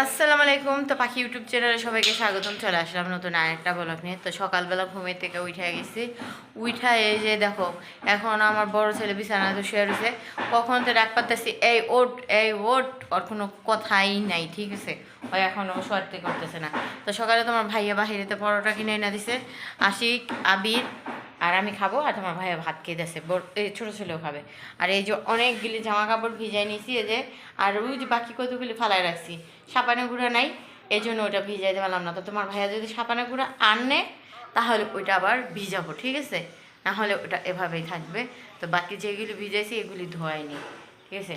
আসসালামু আলাইকুম। তো পাখি ইউটিউব চ্যানেলে সবাইকে স্বাগতম। চলে আসলাম নতুন আরেকটা ব্লগ নিয়ে। তো সকালবেলা ঘুমের থেকে উঠে গেছি। উঠা এই যে দেখো, এখন আমার বড় ছেলে বিছানা তো শুয়ে রয়েছে। কখন তো ডাক পাচ্ছি এই ওট এই ওট ওর কোনো কথাই নাই, ঠিক আছে? ওই এখনও সত্যি করতেছে না। তো সকালে তোমার ভাইয়া বাহিরেতে পরোটা কিনে এনে দিছে। আশিক, আবির আর আমি খাব আর তোমার ভাইয়া ভাত খেয়ে দিয়েছে। এই ছোটো ছেলেও খাবে। আর এই যে অনেকগুলি জামা কাপড় ভিজাই নিয়েছি, এই যে, আর ওই যে বাকি কতগুলি ফালাই রাখছি সাপানে গুঁড়া নাই, এই জন্য ওইটা ভিজাইতে পারলাম না। তো তোমার ভাইয়া যদি সাপানে গুঁড়া আনে, তাহলে ওইটা আবার ভিজাবো, ঠিক আছে? না হলে ওটা এভাবেই থাকবে। তো বাকি যেগুলি ভিজাইছি, এগুলি ধোয়াইনি, ঠিক আছে?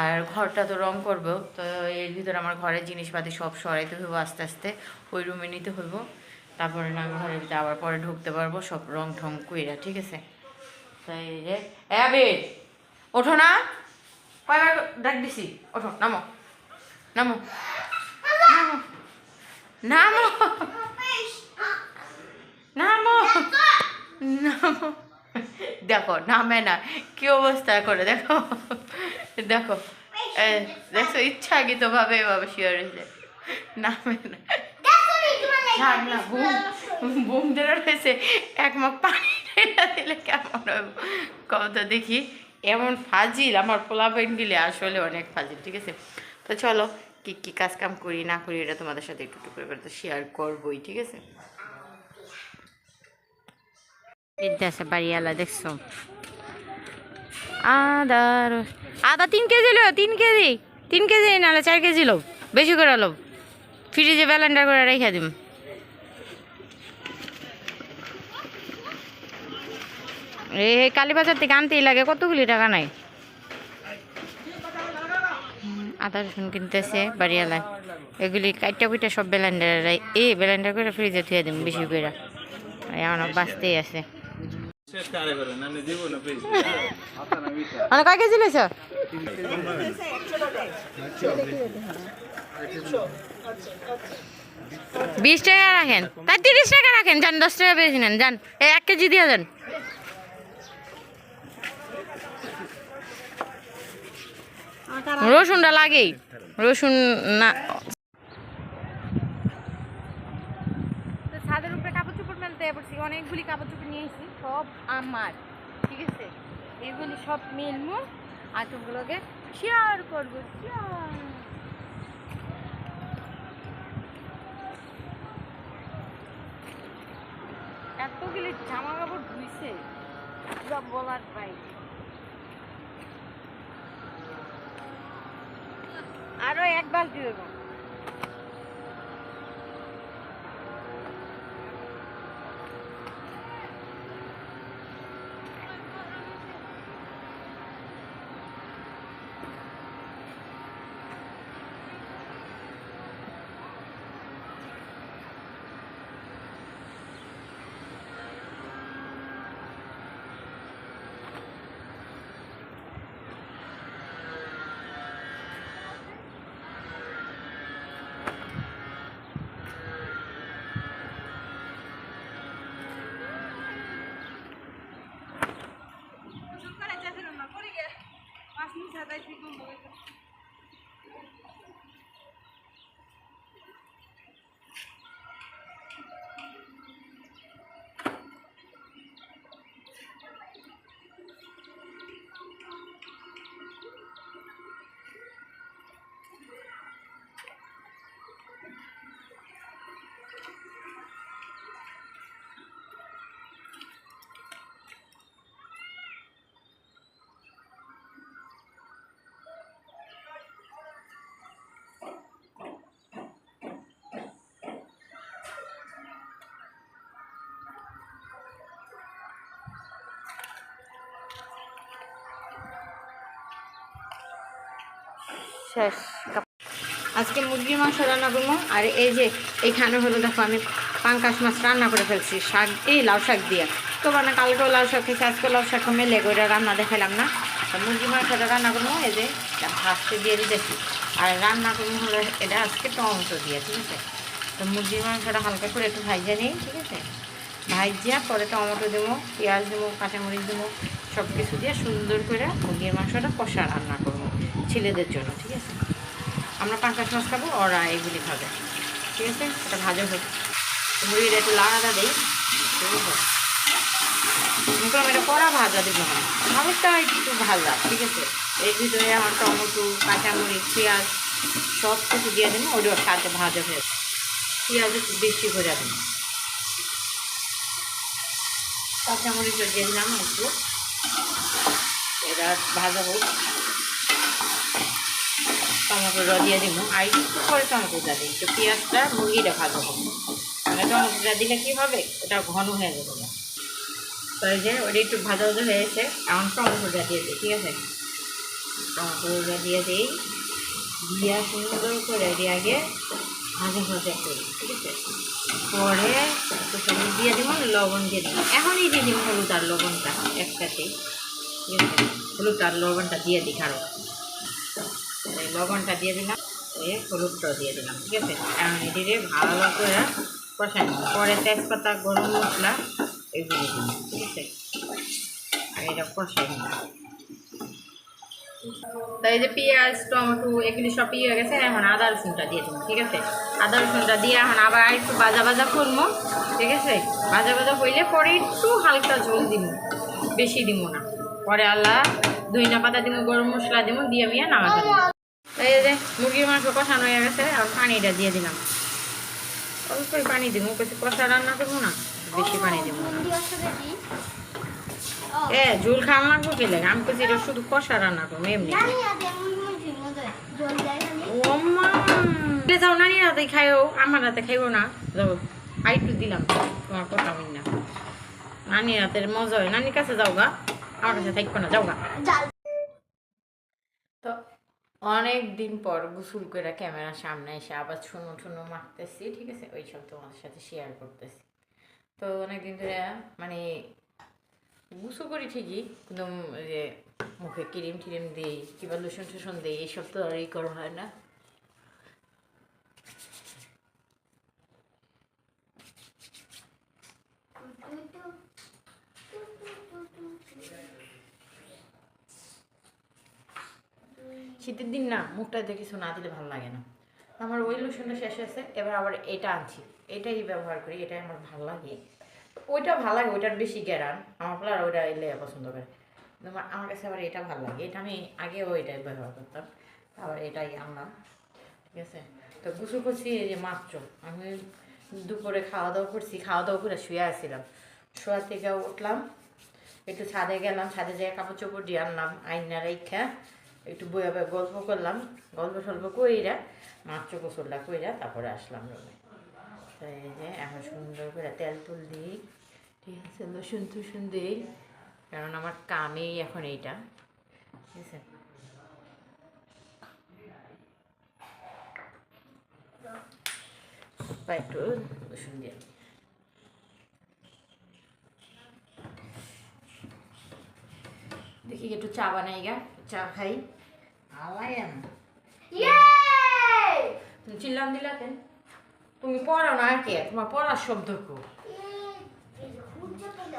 আর ঘরটা তো রং করব তো এর ভিতরে আমার ঘরের জিনিসপাতি সব সরাইতে হইব, আস্তে আস্তে। ওই রুমে নিতে হইব। তারপরে না ভিতরে আবার পরে ঢুকতে পারব, সব রং ঠং কইরা, ঠিক আছে? তাই যে এ ওঠো না। কয়বার ডাক দিছি? ওঠো, নামো। নামো। নামো। নামো। নামো। নামো দেখো, নামে না, কি অবস্থা করে, দেখো। দেখো দেখো ইচ্ছাকৃতভাবে এভাবে শিওর হয়েছে। নামে না। রয়েছে। এক কত দেখি, এমন ফাজিল, আমার পোলা দিলে আসলে অনেক ফাজিল, ঠিক আছে? তো চলো, কি কি কাজ কাম করি, না করি, এটা তোমাদের সাথে একটু একটু করে তো শেয়ার করবোই, ঠিক আছে? আছে বাড়িওয়ালা দেখছ? আদা আদা তিন কেজি লো তিন কেজি তিন কেজি নাহলে চার কেজি লো বেশি করে লো ফ্রিজে ব্যালেন্ডার করে রেখে দিম। এই কালীবাজার থেকে আনতেই লাগে কতগুলি টাকা নাই? আদা রসুন কিনতেছে বাড়িওয়ালায় এগুলি কাইটা কুইটা সব ব্যালেন্ডার এই ব্যালেন্ডার করে ফ্রিজে থুয়ে দিম বেশি করে এমন বাঁচতেই আছে। মানে কয় কেজি লইছ? বিশ টাকা রাখেন। তাই তিরিশ টাকা রাখেন যান দশ টাকা বেশি নেন যান এক কেজি দিয়ে যান রসুনটা লাগেই। রসুন না। তো ছাদের উপরে কাপড় চোপড় মেলতে পড়ছি অনেকগুলি কাপড় চোপড় নিয়ে এসেছি সব আমার ঠিক আছে? এগুলি সব মেলমু আর তোগুলোকে শেয়ার করব শেয়ার এতগুলি জামা কাপড় ধুইছে বলার বাইরে। আরও এক বালতি দেবো। 他再去动那个。শেষ আজকে মুরগির মাংস রান্না করব। আর এই যে এইখানে হলো দেখো আমি পাঙ্কাশ মাছ রান্না করে ফেলছি, শাক এই লাউ শাক দিয়ে। তো মানে কালকেও লাউ শাক খেয়েছি আজকে লাউ শাক মেলে করে রান্না দেখালাম না। মুরগি মাংসটা রান্না করব, এই যে ভাজতে দিয়ে দিতেছি। আর রান্না করব হলো এটা আজকে টমেটো দিয়ে, ঠিক আছে? তো মুরগির মাংসটা হালকা করে একটু ভাইজে নিই, ঠিক আছে? ভাইজিয়া পরে টমেটো দেবো, পেঁয়াজ দেবো, কাঁচামরিচ দেবো সব কিছু দিয়ে সুন্দর করে মুরগির মাংসটা কষা রান্না করব। ছেলেদের জন্য, ঠিক আছে? আমরা পাঙ্কাশ মাছ খাব, ওরা এগুলি খাবে, ঠিক আছে? এটা ভাজা হোক। মুড়িটা একটু লাড়াটা দিই এটা কড়া ভাজা দিব না। হালকা একটু ভাজা, ঠিক আছে? এর ভিতরে আমার টমেটো, কাঁচামরিচ, পেঁয়াজ সব কিছু দিয়ে দেবো ওটার সাথে ভাজা হয়ে। পেঁয়াজ একটু বেশি করে দেবো। কাঁচামরিচও দিয়ে দিলাম একটু। এটা ভাজা হোক। টমেটোটা দিয়ে দিব। আর একটু পরে টমেটোটা দিই তো পেঁয়াজটা মুরগিটা ভাজা হোক মানে টমেটোটা দিলে কী হবে? ওটা ঘন হয়ে যাবে। না তো যে ওটা একটু ভাজা ভাজা হয়েছে এখন টমেটোটা দিয়ে দিই, ঠিক আছে? টমেটোটা দিয়ে দিই, দিয়ে সুন্দর করে দিয়ে আগে ভাজা ভাজা করি, ঠিক আছে? পরে একটু সবুজ দিয়ে দিব, লবণ দিয়ে দিব। এখনই দিয়ে দিব হলুদ আর লবণটা একসাথে, ঠিক আছে? হলুদ আর লবণটা দিয়ে দিই কারও এই লবণটা দিয়ে দিলাম এই হলুদটাও দিয়ে দিলাম, ঠিক আছে? এখন এটিরে ভালো করে কষাই নিব। পরে তেজপাতা, গরম মশলা, এগুলো দিলাম, ঠিক আছে? আর এটা কষাই নিলাম তাই যে পেঁয়াজ, টমেটো, এগুলি সব ইয়ে গেছে, এখন আদা রসুনটা দিয়ে দেবো ঠিক আছে? আদা রসুনটা দিয়ে এখন আবার একটু ভাজা ভাজা করব, ঠিক আছে? ভাজা ভাজা হইলে পরে একটু হালকা ঝোল দিব, বেশি দিব না। পরে আল্লাহ ধইনা পাতা দিব, গরম মশলা দিব, দিয়ে মিয়া দিব। এই যে মুরগির মাংস কষানো হয়ে গেছে আর পানিটা দিয়ে দিলাম। অল্পই পানি দিব বেশি কষা রান্না করব না বেশি পানি দিব না। এ ঝোল খাওয়া লাগবো কি লাগে আমি কইছি এটা শুধু কষা রান্না করব এমনি। যাও নানি রাতে খাইও আমার রাতে খাইও না। যাও একটু দিলাম তোমার কথা হই না। নানি রাতের মজা হয় নানির কাছে যাও গা আমার কাছে থাকব না যাও গা। তো অনেক দিন পর গুসুল করে ক্যামেরার সামনে এসে আবার ছুনো ঠুনো মারতেছি ঠিক আছে? ওই সব তোমার সাথে শেয়ার করতেছি। তো অনেক দিন ধরে মানে গুসু করি ঠিকই একদম যে মুখে ক্রিম টিরিম দিই কিংবা লোশন টোশন দিই এইসব তো আর ই করা হয় না। শীতের দিন না মুখটাতে কিছু না দিলে ভালো লাগে না। আমার ওই লোশনটা শেষ হয়েছে, এবার আবার এটা আনছি। এটাই ব্যবহার করি, এটাই আমার ভালো লাগে। ওইটা ভালো লাগে, ওইটার বেশি গ্যারান। আমার প্লার ওইটা এলে পছন্দ করে। আমার- আমার কাছে আবার এটা ভালো লাগে। এটা আমি আগেও ওইটাই ব্যবহার করতাম। আবার এটাই আনলাম। ঠিক আছে? তো গোসল করছি এই যে মাত্র। আমি দুপুরে খাওয়া দাওয়া করছি খাওয়া দাওয়া করে শুয়ে আসছিলাম শোয়া থেকে উঠলাম, একটু ছাদে গেলাম, ছাদে যেয়ে কাপড় চোপড় দিয়ে আনলাম আইনা রেখা। একটু বইয়া বইয়া গল্প করলাম, গল্প টল্প কইরা মাত্র গোসলটা কইরা তারপরে আসলাম রুমে। এই যে এখন সুন্দর করে তেল তুল দিই। ঠিক আছে রসুন টুসুন দিই, কারণ আমার কামেই এখন এইটা। ঠিক আছে? বা একটু রসুন দিয়ে দেখি একটু চা বানাই গা, চা খাই। আলায়াম তুমি চিল্লাম দিলা কেন? তুমি পড়ো না কে? তোমার পড়ার শব্দ কো?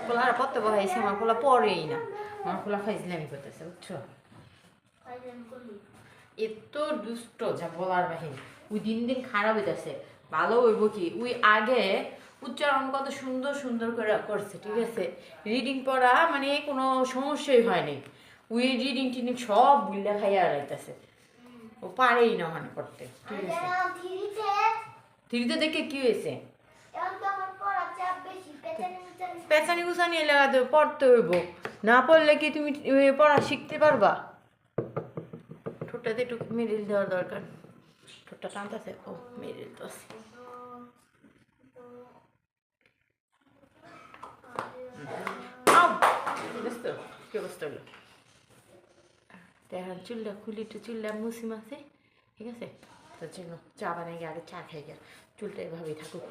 পোলার পড়তে বহাইছে আমার পোলা পড়েই না। আমার পোলা ফাইজলামি করতেছে বুঝছ? এত দুষ্ট যা বলার বাহিনী। ওই দিন দিন খারাপ হইতেছে। ভালো হইব কি? ওই আগে উচ্চারণ কত সুন্দর সুন্দর করে করছে ঠিক আছে? রিডিং পড়া মানে কোনো সমস্যাই হয়নি ওই রিডিং টিডিং সব বুল্লা খাইয়া রাইতেছে। ও পারেই না ওখানে করতে। ঠিক আছে। দেখে কি হয়েছে? পেছানি গুছানি এলাকাতে পড়তে হইব। না পড়লে কি তুমি পড়া শিখতে পারবা? ঠোঁটটাতে একটু মেরিল দেওয়ার দরকার। ঠোঁটটা টানতেছে ও মেরিল তো আছে? কি অবস্থা হলো? এখন চুলটা খুলি একটু, চুলটা মুসি মাসে ঠিক আছে? তো জন্য চা বানাই গিয়ে আগে চা খাই গিয়ে। চুলটা এভাবেই থাকুক